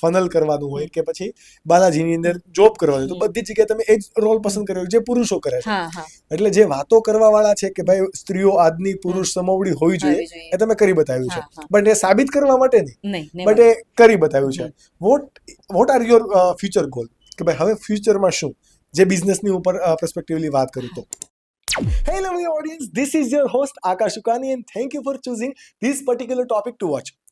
Funnel કરવાનું હોય કે પછી બાલાજીની અંદર જોબ કરવાની તો બધી જગ્યાએ તમે એ જ રોલ પસંદ કર્યો જે પુરુષો કરે છે. એટલે જે વાતો કરવા વાળા છે કે ભાઈ સ્ત્રીઓ આજની પુરુષ સમવડી હોવી જોઈએ એ તમે કરી બતાવ્યું છે. બટ એ સાબિત કરવા માટે નહીં. બટ એ કરી બતાવ્યું છે. What what are your future goal કે ભાઈ હવે ફ્યુચરમાં શું? જે બિઝનેસની ઉપર પર્સપેક્ટિવલી વાત કરું તો. Hello my audience this is your host Akash Ukani and thank you for choosing this particular topic to watch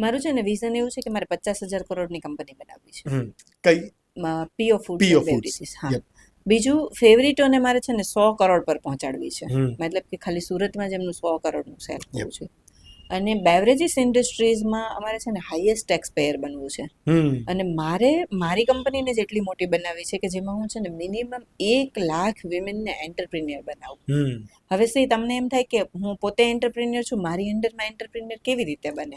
મારું છે ને વિઝન એવું છે કે મારે પચાસ હજાર કરોડની કંપની બનાવવી છે. કઈ? પીઓ ફૂડ પીઓ. હા. બીજું ફેવરિટોને મારે છે ને સો કરોડ પર પહોંચાડવી છે. મતલબ કે ખાલી સુરતમાં જ એમનું સો કરોડનું સેલ. કરવું છે. અને બેવરેજીસ ઇન્ડસ્ટ્રીઝમાં અમારે છે ને હાઈએસ્ટ ટેક્સ પેયર બનવું છે. અને મારે મારી કંપનીને જેટલી મોટી બનાવવી છે કે જેમાં હું છે ને મિનિમમ એક લાખ વિમેનને એન્ટરપ્રિન્યોર બનાવું. હવે સી તમને એમ થાય કે હું પોતે એન્ટરપ્રિન્યોર છું મારી અંડરમાં એન્ટરપ્રિન્યોર કેવી રીતે બને.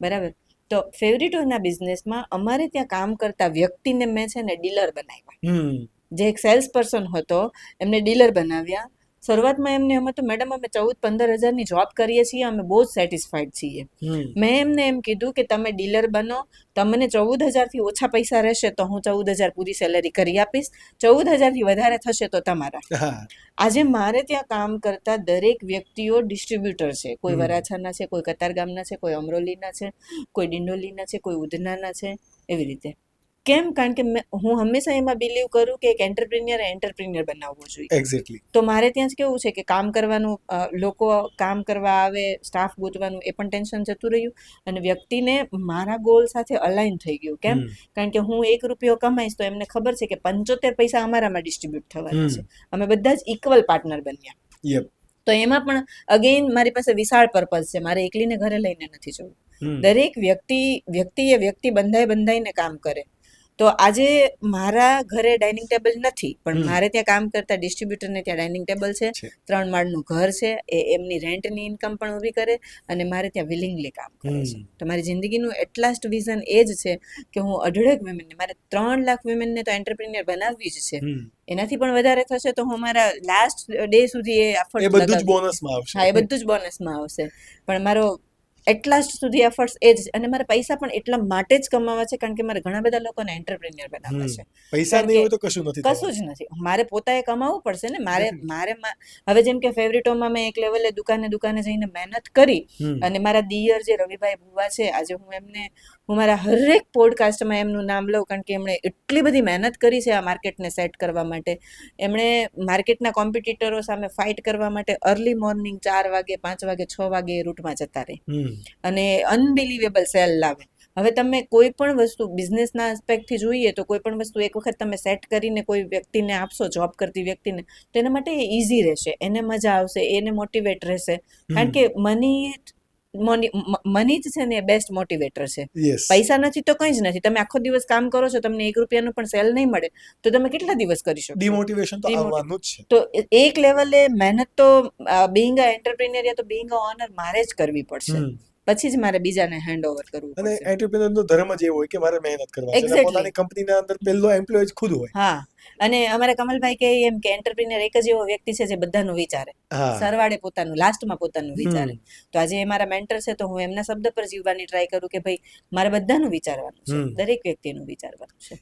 બરાબર? તો ફેવરિટોના બિઝનેસમાં અમારે ત્યાં કામ કરતા વ્યક્તિને મેં છે ને ડીલર બનાવ્યા. હમ. જે એક સેલ્સ પર્સન હતો એમને ડીલર બનાવ્યા. શરૂઆતમાં એમને અમે તો મેડમ અમે ચૌદ પંદર હજારની જોબ કરીએ છીએ અમે બહુ જ સેટિસ્ફાઈડ છીએ. મેં એમને એમ કીધું કે તમે ડીલર બનો તમને ચૌદ હજારથી ઓછા પૈસા રહેશે તો હું ચૌદ હજાર પૂરી સેલેરી કરી આપીશ. ચૌદ હજારથી વધારે થશે તો તમારા. આજે મારે ત્યાં કામ કરતા દરેક વ્યક્તિઓ ડિસ્ટ્રીબ્યુટર છે. કોઈ વરાછાના છે કોઈ કતારગામના છે કોઈ અમરોલીના છે કોઈ ડિંડોલીના છે કોઈ ઉધનાના છે એવી રીતે. કેમ? કારણ કે હું હંમેશા એમાં બિલીવ કરું કે એક એન્ટરપ્રિન્યર એન્ટરપ્રિન્યર બનાવવું જોઈએ. એક્ઝેક્ટલી તો મારે ત્યાં જ કેવું છે કે કામ કરવાનું લોકો કામ કરવા આવે સ્ટાફ ગોતવાનું એ પણ ટેન્શન જતું રહ્યું અને વ્યક્તિને મારા ગોલ સાથે અલાઈન થઈ ગયું. કેમ? કારણ કે હું એક રૂપિયો કમાઈશ તો એમને ખબર છે કે પંચોતેર પૈસા અમારામાં ડિસ્ટ્રીબ્યુટ થવાના છે. અમે બધા જ ઇક્વલ પાર્ટનર બન્યા. તો એમાં પણ અગેઇન મારી પાસે વિશાળ પર્પઝ છે. મારે એકલીને ઘરે લઈને નથી જવું. દરેક વ્યક્તિ વ્યક્તિએ વ્યક્તિ બંધાઈ બંધાઈને કામ કરે. તો આજે મારા ઘરે ડાઇનિંગ ટેબલ નથી પણ મારે ત્યાં કામ કરતા ડિસ્ટ્રીબ્યુટરને ત્યાં ડાઇનિંગ ટેબલ છે. ત્રણ માળનું ઘર છે એ એમની રેન્ટની ઇન્કમ પણ ઊભી કરે અને મારે ત્યાં વિલિંગલી કામ કરે છે. તો મારી જિંદગીનું એટલાસ્ટ વિઝન એ જ છે કે હું અઢળક વિમેનને મારે ત્રણ લાખ વિમેનને તો એન્ટરપ્રિન્યોર બનાવવી જ છે. એનાથી પણ વધારે થશે તો હું મારા લાસ્ટ ડે સુધી એ એ બધું જ બોનસમાં આવશે. હા એ બધું જ બોનસમાં આવશે. પણ મારો એટલાસ્ટ સુધી એફર્ટ્સ એ જ અને મારા પૈસા પણ એટલા માટે જ કમાવા છે કારણ કે મારે ઘણા બધા લોકોને એન્ટરપ્રિન્યોર બનાવવા છે. પૈસા નહીં હોય તો કશું નથી કશું જ નથી. મારે પોતાએ કમાવવું પડશે ને. મારે મારે હવે જેમ કે ફેવરિટોમાં મેં એક લેવલે દુકાને દુકાને જઈને મહેનત કરી અને મારા દિયર જે રવિભાઈ ભુવા છે આજે હું એમને હું મારા હરેક પોડકાસ્ટમાં એમનું નામ લઉં કારણ કે એમણે એટલી બધી મહેનત કરી છે આ માર્કેટને સેટ કરવા માટે. એમણે માર્કેટના કોમ્પિટિટરો સામે ફાઇટ કરવા માટે અર્લી મોર્નિંગ ચાર વાગે પાંચ વાગે છ વાગે એ રૂટમાં જતા રહે. અને અનબિલીવેબલ સેલ લાવે. હવે તમે કોઈ પણ વસ્તુ બિઝનેસના એસ્પેક્ટથી જોઈએ તો કોઈ પણ વસ્તુ એક વખત તમે સેટ કરીને કોઈ વ્યક્તિને આપશો જોબ કરતી વ્યક્તિને તો એના માટે ઇઝી રહેશે. એને મજા આવશે એને મોટિવેટ રહેશે. કારણ કે મની મની જ છે ને બેસ્ટ મોટિવેટર છે. પૈસા નથી તો કંઈ જ નથી. તમે આખો દિવસ કામ કરો છો તમને એક રૂપિયાનું પણ સેલ નહીં મળે તો તમે કેટલા દિવસ કરી શકો? ડિમોટિવેશન તો આવવાનું જ છે. તો એક લેવલે મહેનત તો બિંગ અ એન્ટરપ્રિનિયર યા તો બિંગ અ ઓનર મારે જ કરવી પડશે. પછી જ મારે બીજાને હેન્ડ ઓવર કરવું અને પડશે. એન્ટરપ્રિનર નો ધર્મ જ એવો હોય કે મારે મહેનત કરવાની છે. પોતાની કંપનીના અંદર પહેલો એમ્પ્લોય જ ખુદ હોય. હા. અને અમારા કમલભાઈ કહે એમ કે એન્ટરપ્રિનર એક જ એવો વ્યક્તિ છે જે બધાનું વિચારે. સરવાળે પોતાનું લાસ્ટમાં પોતાનું વિચારે. તો આજે એ મારા મેન્ટર છે તો હું એમના શબ્દ પર જીવવાની ટ્રાય કરું કે ભાઈ મારે બધાનું વિચારવાનું છે. દરેક વ્યક્તિનું વિચારવાનું છે.